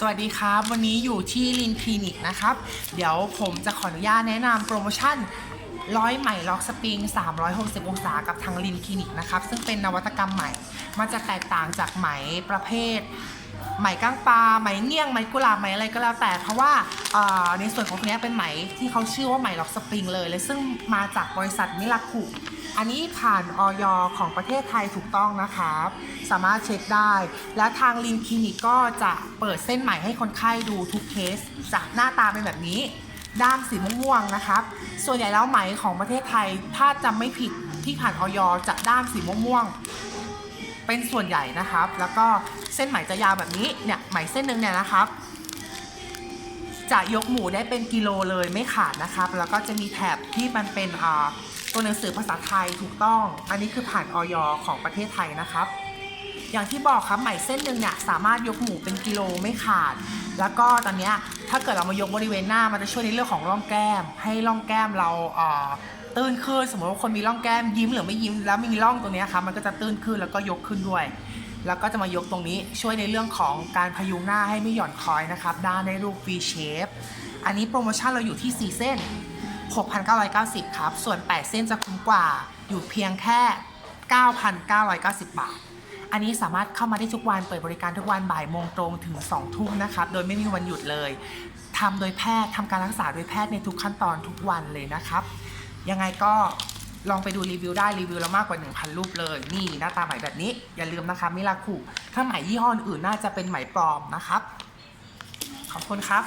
สวัสดีครับ วันนี้อยู่ที่ลินคลินิกนะครับ เดี๋ยวผมจะขออนุญาตแนะนำโปรโมชั่นร้อยใหม่ล็อกสปริง 360 องศากับทางลินคลินิกนะครับ ซึ่งเป็นนวัตกรรมใหม่ มันจะแตกต่างจากไหมประเภท ไหมก้างปลาไหมเงี้ยงไหมกุหลาบไหมอะไรก็แล้วแต่ เพราะว่าในส่วนของนี้เป็นไหมที่เขาชื่อว่าไหมล็อกสปริงเลยและซึ่งมาจากบริษัทมิลาคุอันนี้ผ่านออยของประเทศไทยถูกต้องนะครับ สามารถเช็คได้ และทางลินคลินิกก็จะเปิดเส้นไหมให้คนไข้ดูทุกเคสจากหน้าตาเป็นแบบนี้ ด้ามสีม่วงๆนะครับ ส่วนใหญ่แล้วไหมของประเทศไทยถ้าจำไม่ผิดที่ผ่านออยจะด้ามสีม่วงๆ เป็นส่วนใหญ่นะครับ แล้วก็เส้นไหมจะยาวแบบนี้เนี่ยไหมเส้นหนึ่งเนี่ยนะครับ จะยกหมูได้เป็นกิโลเลยไม่ขาดนะครับ แล้วก็จะมีแถบที่มันเป็นตัวหนังสือภาษาไทยถูกต้อง อันนี้คือผ่านออยของประเทศไทยนะครับอย่างที่บอกครับไหมเส้นหนึ่งเนี่ยสามารถยกหมูเป็นกิโลไม่ขาด แล้วก็ตอนนี้ถ้าเกิดเรามายกบริเวณหน้ามันจะช่วยในเรื่องของร่องแก้ม ให้ร่องแก้มเรา ตื้นขึ้น สมมติว่าคนมีร่องแก้มยิ้มหรือไม่ยิ้มแล้วมีร่องตรงนี้ครับมันก็จะตื้นขึ้นแล้วก็ยกขึ้นด้วย แล้วก็จะมายกตรงนี้ช่วยในเรื่องของการพยุงหน้าให้ไม่หย่อนคล้อยนะครับด้านในรูป V shape อันนี้โปรโมชั่นเราอยู่ที่ 4 เส้น 6,990 ครับ ส่วน 8 เส้นจะคุ้มกว่าอยู่เพียงแค่ 9,990 บาท อันนี้สามารถเข้ามาได้ทุกวันเปิดบริการทุกวันบ่ายโมงตรงถึง 2 ทุ่มนะครับ โดยไม่มีวันหยุดเลยทำโดยแพทย์ทำการรักษาโดยแพทย์ในทุกขั้นตอนทุกวันเลยนะครับ ยังไงก็ลองไปดูรีวิวได้รีวิวแล้วมากกว่า 1,000 รูปเลย นี่หน้าตาไหมแบบนี้ อย่าลืมนะคะมิลาคุถ้าไหมยี่ห้ออื่นน่าจะเป็นไหมปลอมนะครับ ขอบคุณครับ